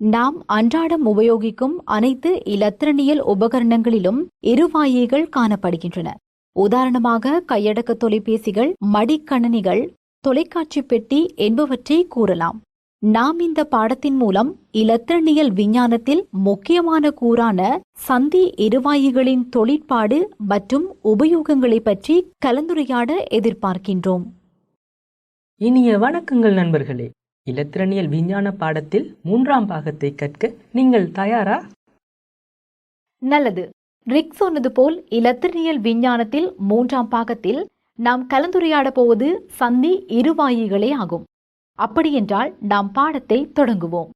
நாம் அன்றாடம் உபயோகிக்கும் அனைத்து இலத்திரனியல் உபகரணங்களிலும் இருவாயிகள் காணப்படுகின்றன. உதாரணமாக கையடக்க தொலைபேசிகள் மடிக்கணனிகள் தொலைக்காட்சி பெட்டி என்பவற்றை கூறலாம். நாம் இந்த பாடத்தின் மூலம் இலத்திரனியல் விஞ்ஞானத்தில் முக்கியமான கூறான சந்தி இருவாயிகளின் தொழிற்பாடு மற்றும் உபயோகங்களை பற்றி கலந்துரையாட எதிர்பார்க்கின்றோம். இனிய வணக்கங்கள் நண்பர்களே. இலத்திரனியல் விஞ்ஞான பாடத்தில் மூன்றாம் பாகத்தை கற்க நீங்கள் தயாரா? நல்லது. ரிக் சொன்னது போல் இலத்திரனியல் விஞ்ஞானத்தில் மூன்றாம் பாகத்தில் நாம் கலந்துரையாட போவது சந்தி இருவாயிகளே ஆகும். அப்படியென்றால் நாம் பாடத்தை தொடங்குவோம்.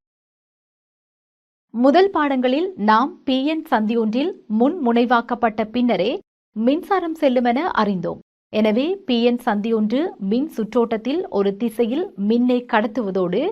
முதல் பாடங்களில் நாம் பிஎன் சந்தி ஒன்றில் முன் முனைவாக்கப்பட்ட பின்னரே மின்சாரம் செல்லுமென அறிந்தோம். எனவே பிஎன் சந்தி ஒன்று மின் சுற்றோட்டத்தில் ஒரு திசையில் மின்னை கடத்துவதோடு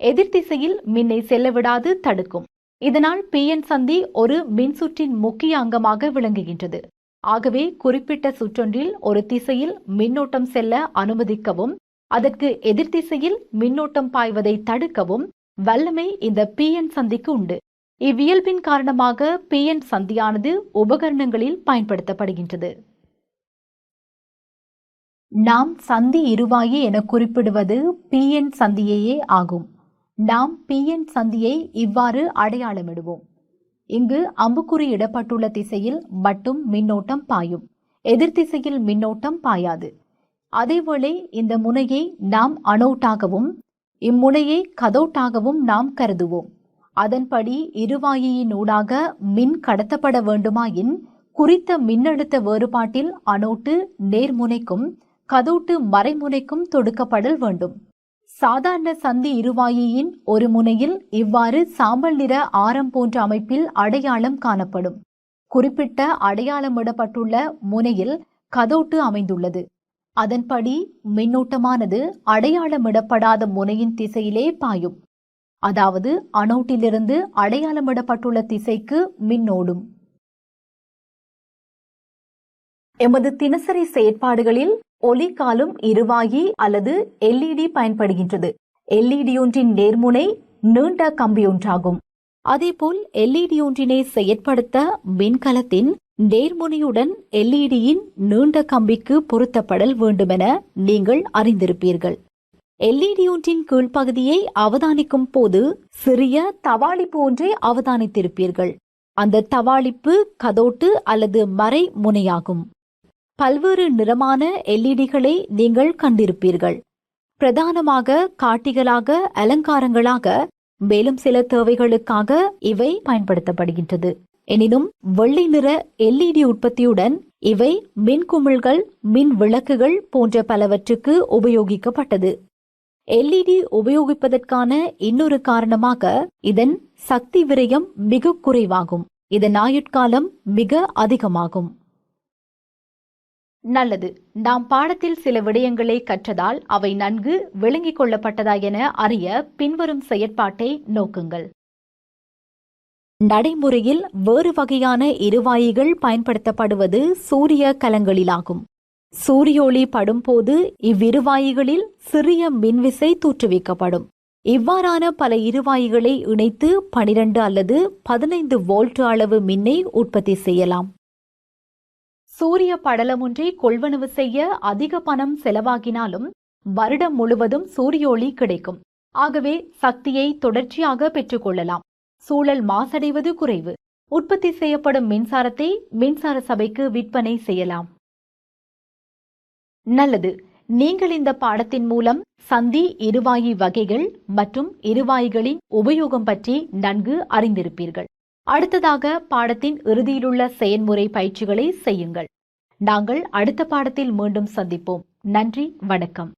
எதிர்த்திசையில் மின்னை செல்லவிடாது தடுக்கும். இதனால் பிஎன் சந்தி ஒரு மின்சுற்றின் முக்கிய அங்கமாக விளங்குகின்றது. ஆகவே குறிப்பிட்ட சுற்றொன்றில் ஒரு திசையில் மின்னோட்டம் செல்ல அனுமதிக்கவும் அதற்கு எதிர்த்திசையில் மின்னோட்டம் பாய்வதை தடுக்கவும் வல்லமை இந்த பிஎன் சந்திக்கு உண்டு. இவ்வியல்பின் காரணமாக பிஎன் சந்தியானது உபகரணங்களில் பயன்படுத்தப்படுகின்றது. நாம் சந்தி இருவாயி என குறிப்பிடுவது பிஎன் சந்தியையே ஆகும். நாம் பிஎன் சந்தியை இவ்வாறு அடையாளமிடுவோம். இங்கு அம்புக்குறி இடப்பட்டுள்ள திசையில் மட்டும் மின்னோட்டம் பாயும். எதிர் திசையில் மின்னோட்டம் பாயாது. அதேவேளை இந்த முனையை நாம் அனோட்டாகவும் இம்முனையை கதோட்டாகவும் நாம் கருதுவோம். அதன்படி இருவாயியின் ஊடாக மின் கடத்தப்பட வேண்டுமாயின் குறித்த மின்னழுத்த வேறுபாட்டில் அனோட்டு நேர்முனைக்கும் கதோட்டு மறைமுனைக்கும் தொடுக்கப்படல் வேண்டும். சாதாரண சந்தி இருவாயியின் ஒரு முனையில் இவ்வாறு சாம்பல் நிற ஆரம் போன்ற அமைப்பில் அடையாளம் காணப்படும். குறிப்பிட்ட அடையாளமிடப்பட்டுள்ள முனையில் கதோட்டு அமைந்துள்ளது. அதன்படி மின்னோட்டமானது அடையாளமிடப்படாத முனையின் திசையிலே பாயும். அதாவது அனோட்டிலிருந்து அடையாளமிடப்பட்டுள்ள திசைக்கு மின்னோடும். எமது தினசரி செயற்பாடுகளில் ஒலிக்காலும் இருவாயி அல்லது எல்இடி பயன்படுகின்றது. எல்இடி ஒன்றின் நேர்முனை நீண்ட கம்பியொன்றாகும் அதேபோல் எல்இடி ஒன்றினை செயற்படுத்த மின்கலத்தின் நேர்முனையுடன் எல்இடியின் நீண்ட கம்பிக்கு பொருத்தப்படல் வேண்டுமென நீங்கள் அறிந்திருப்பீர்கள். எல்இடி ஒன்றின் கீழ்ப்பகுதியை அவதானிக்கும் போது சிறிய தவாளிப்பு ஒன்றை அவதானித்திருப்பீர்கள். அந்த தவாளிப்பு கதோட்டு அல்லது மறை முனையாகும் பல்வேறு நிறமான எல்இடிகளை நீங்கள் கண்டிருப்பீர்கள். பிரதானமாக காட்டிகளாக அலங்காரங்களாக மேலும் சில தேவைகளுக்காக இவை பயன்படுத்தப்படுகின்றது. எனினும் வெள்ளை நிற எல்இடி உற்பத்தியுடன் இவை மின்குமிழ்கள் மின் விளக்குகள் போன்ற பலவற்றுக்கு உபயோகிக்கப்பட்டது. எல்இடி உபயோகிப்பதற்கான இன்னொரு காரணமாக இதன் சக்தி விரயம் மிக குறைவாகும். இதன் ஆயுட்காலம் மிக அதிகமாகும். நல்லது. நாம் பாடத்தில் சில விடயங்களை கற்றதால் அவை நன்கு விளங்கிக் கொள்ளப்பட்டதா என அறிய பின்வரும் செயற்பாட்டை நோக்குங்கள். நடைமுறையில் வேறு வகையான இருவாயிகள் பயன்படுத்தப்படுவது சூரிய கலங்களிலாகும். சூரிய ஒளி படும்போது இவ்விருவாயிகளில் சிறிய மின்விசை தோற்றுவிக்கப்படும். இவ்வாறான பல இருவாயிகளை இணைத்து பனிரெண்டு அல்லது பதினைந்து வோல்ட் அளவு மின்னை உற்பத்தி செய்யலாம். சூரிய படலம் ஒன்றை கொள்வனவு செய்ய அதிக பணம் செலவாகினாலும் வருடம் முழுவதும் சூரிய ஒளி கிடைக்கும். ஆகவே சக்தியை தொடர்ச்சியாக பெற்றுக்கொள்ளலாம். சூழல் மாசடைவது குறைவு. உற்பத்தி செய்யப்படும் மின்சாரத்தை மின்சார சபைக்கு விற்பனை செய்யலாம். நல்லது. நீங்கள் இந்த பாடத்தின் மூலம் சந்தி இருவாயி வகைகள் மற்றும் இருவாய்களின் உபயோகம் பற்றி நன்கு அறிந்திருப்பீர்கள். அடுத்ததாக பாடத்தின் இறுதியிலுள்ள செயன்முறை பயிற்சிகளை செய்யுங்கள். நாங்கள் அடுத்த பாடத்தில் மீண்டும் சந்திப்போம். நன்றி வணக்கம்.